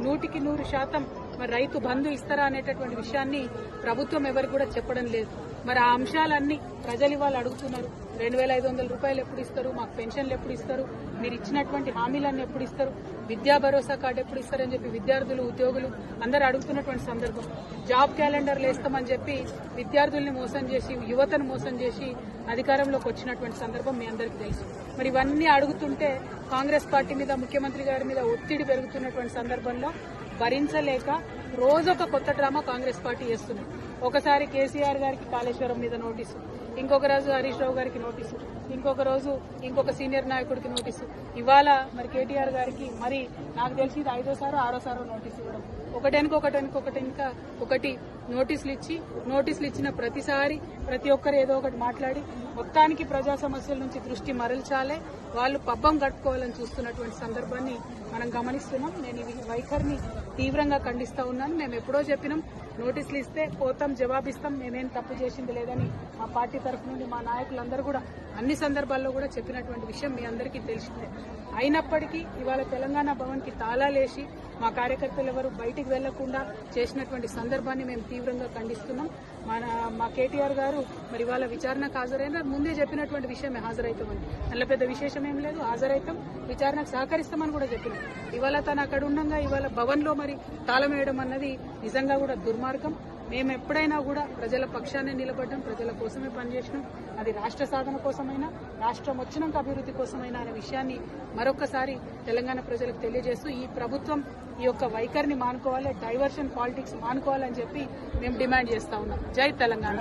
నూటికి నూరు శాతం మరి రైతు బంధు ఇస్తారా అనేటటువంటి విషయాన్ని ప్రభుత్వం ఎవరు కూడా చెప్పడం లేదు. మరి ఆ అంశాలన్నీ ప్రజలు ఇవాళ అడుగుతున్నారు. రెండు వేల ఐదు వందల రూపాయలు ఎప్పుడు ఇస్తారు? మాకు పెన్షన్లు ఎప్పుడు ఇస్తారు? మీరు ఇచ్చినటువంటి హామీలన్నీ ఎప్పుడు ఇస్తారు? విద్యా భరోసా కార్డు ఎప్పుడు ఇస్తారని చెప్పి విద్యార్థులు ఉద్యోగులు అందరూ అడుగుతున్నటువంటి సందర్భం. జాబ్ క్యాలెండర్లు వేస్తామని చెప్పి విద్యార్థుల్ని మోసం చేసి యువతను మోసం చేసి అధికారంలోకి వచ్చినటువంటి సందర్భం మీ అందరికీ తెలుసు. మరి ఇవన్నీ అడుగుతుంటే కాంగ్రెస్ పార్టీ మీద ముఖ్యమంత్రి గారి మీద ఒత్తిడి పెరుగుతున్నటువంటి సందర్భంలో భరించలేక రోజు ఒక కొత్త డ్రామా కాంగ్రెస్ పార్టీ చేస్తుంది. ఒకసారి కేసీఆర్ గారికి కాళేశ్వరం మీద నోటీసు. ఇంకొక రోజు హరీష్ రావు గారికి నోటీసు. ఇంకొక రోజు ఇంకొక సీనియర్ నాయకుడికి నోటీసు. ఇవాళ మరి కేటీఆర్ గారికి మరి నాకు తెలిసి ఇది ఐదోసారో ఆరోసారో నోటీసు ఇవ్వడం. ఒకటెనుక ఇంకా ఒకటి నోటీసులు ఇచ్చి నోటీసులు ఇచ్చిన ప్రతిసారి ప్రతి ఒక్కరు ఏదో ఒకటి మాట్లాడి మొత్తానికి ప్రజా సమస్యల నుంచి దృష్టి మరల్చాలే. వాళ్ళు పబ్బం కట్టుకోవాలని చూస్తున్నటువంటి సందర్భాన్ని మనం గమనిస్తున్నాం. నేను ఈ వైఖరిని తీవ్రంగా ఖండిస్తా ఉన్నాను. మేము ఎప్పుడో చెప్పినాం నోటీసులు ఇస్తే పోతాం. జవాబిస్తాం మేమేం తప్పు చేసింది లేదని మా పార్టీ తరఫు నుండి మా నాయకులందరూ కూడా అన్ని సందర్భాల్లో కూడా చెప్పినటువంటి విషయం మీ అందరికీ తెలిసిందే. అయినప్పటికీ ఇవాళ తెలంగాణ భవన్కి తాళాలేసి మా కార్యకర్తలు ఎవరు బయటికి వెళ్ళకుండా చేసినటువంటి సందర్భాన్ని మేము తీవ్రంగా ఖండిస్తున్నాం. మన మా కేటీఆర్ గారు మరి ఇవాళ విచారణకు హాజరైన ముందే చెప్పినటువంటి విషయమే హాజరైతామని. అందులో పెద్ద విశేషం ఏం లేదు. హాజరైతాం. విచారణకు సహకరిస్తామని కూడా చెప్పినాం. ఇవాళ తను అక్కడ ఉండగా ఇవాళ భవన్లో మరి తాళం వేయడం అన్నది నిజంగా కూడా దుర్మార్గం. మేము ఎప్పుడైనా కూడా ప్రజల పక్షాన్ని నిలబడ్డం ప్రజల కోసమే పనిచేసినాం. అది రాష్ట్ర సాధన కోసమైనా రాష్ట్రం వచ్చినాక అభివృద్ధి కోసమైనా అనే విషయాన్ని మరొకసారి తెలంగాణ ప్రజలకు తెలియజేస్తూ ఈ ప్రభుత్వం ఈ యొక్క వైఖరిని మానుకోవాలి డైవర్షన్ పాలిటిక్స్ మానుకోవాలని చెప్పి మేము డిమాండ్ చేస్తా ఉన్నాం. జై తెలంగాణ.